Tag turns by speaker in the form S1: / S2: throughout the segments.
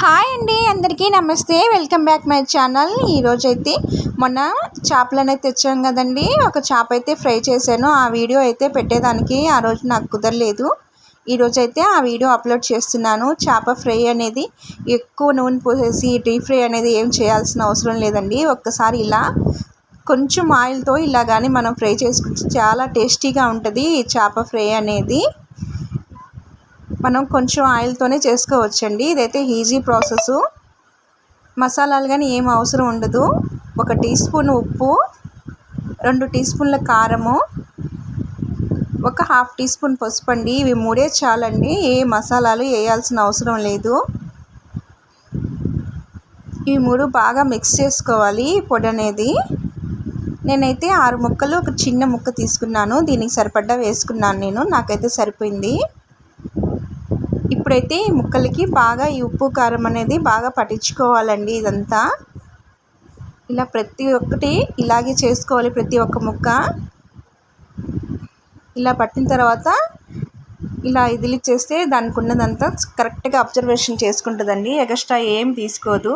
S1: Hi అండి అందరికీ నమస్తే. Welcome back my channel. ఈరోజు అయితే మొన్న చేపలు అనేది తెచ్చాం కదండి. ఒక చేప అయితే ఫ్రై చేశాను. ఆ వీడియో అయితే పెట్టేదానికి ఆ రోజు నాకు కుదరలేదు. ఈరోజు అయితే ఆ వీడియో అప్లోడ్ చేస్తున్నాను. చేప ఫ్రై అనేది ఎక్కువ నూనె పోసేసి డీప్ ఫ్రై అనేది ఏం చేయాల్సిన అవసరం లేదండి. ఒక్కసారి ఇలా కొంచెం ఆయిల్తో ఇలా కానీ మనం ఫ్రై చేసుకుంటే చాలా టేస్టీగా ఉంటుంది ఈ చేప ఫ్రై అనేది. మనం కొంచెం ఆయిల్తోనే చేసుకోవచ్చండి. ఇదైతే ఈజీ ప్రాసెస్ మసాలాలు కానీ ఏం అవసరం ఉండదు. ఒక టీ స్పూన్ ఉప్పు రెండు టీ స్పూన్ల కారము ఒక హాఫ్ టీ స్పూన్ పసుపు అండి. ఇవి మూడే చాలండి. ఏ మసాలాలు వేయాల్సిన అవసరం లేదు. ఇవి మూడు బాగా మిక్స్ చేసుకోవాలి పొడి అనేది. నేనైతే ఆరు ముక్కలు ఒక చిన్న ముక్క తీసుకున్నాను. దీనికి సరిపడ్డా వేసుకున్నాను నేను. నాకైతే సరిపోయింది. ఇప్పుడైతే ఈ ముక్కలకి బాగా ఈ ఉప్పు కారం అనేది బాగా పట్టించుకోవాలండి ఇదంతా. ఇలా ప్రతి ఒక్కటి ఇలాగే చేసుకోవాలి ప్రతి ఒక్క ముక్క. ఇలా పట్టిన తర్వాత ఇలా ఇదిలి చేస్తే దానికి ఉన్నదంతా కరెక్ట్గా అబ్జర్వేషన్ చేసుకుంటుందండి. ఎగస్ట్రా ఏం తీసుకోదు.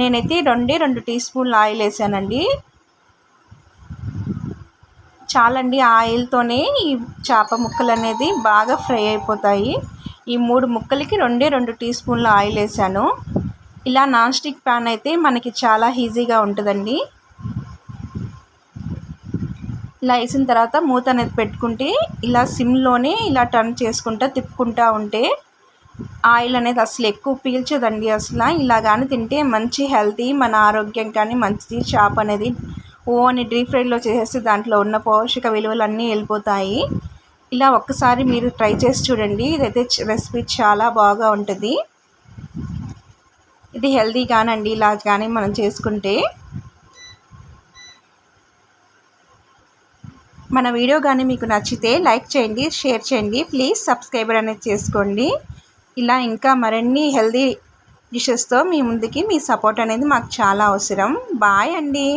S1: నేనైతే రెండే రెండు టీ స్పూన్లు ఆయిల్ వేసానండి. చాలండి ఆయిల్తోనే ఈ చేప ముక్కలు అనేది బాగా ఫ్రై అయిపోతాయి. ఈ మూడు ముక్కలకి రెండే రెండు టీ స్పూన్ల ఆయిల్ వేసాను. ఇలా నాన్ స్టిక్ ప్యాన్ అయితే మనకి చాలా ఈజీగా ఉంటుందండి. ఇలా వేసిన తర్వాత మూత అనేది పెట్టుకుంటే ఇలా సిమ్లోనే ఇలా టర్న్ చేసుకుంటా తిప్పుకుంటా ఉంటే ఆయిల్ అనేది అసలు ఎక్కువ పీల్చదండి అసలు. ఇలా కానీ తింటే మంచి హెల్తీ మన ఆరోగ్యం కానీ మంచిది. చేప అనేది ఓన్ డీప్ ఫ్రైలో చేసేస్తే దాంట్లో ఉన్న పోషక విలువలు అన్నీ వెళ్ళిపోతాయి. ఇలా ఒక్కసారి మీరు ట్రై చేసి చూడండి. ఇదైతే రెసిపీ చాలా బాగా ఉంటుంది. ఇది హెల్దీ కానండి ఇలా కానీ మనం చేసుకుంటే. మన వీడియో కానీ మీకు నచ్చితే లైక్ చేయండి షేర్ చేయండి. ప్లీజ్ సబ్స్క్రైబర్ అనేది చేసుకోండి. ఇలా ఇంకా మరిన్ని హెల్దీ డిషెస్తో మీ ముందుకి మీ సపోర్ట్ అనేది మాకు చాలా అవసరం. బాయ్ అండి.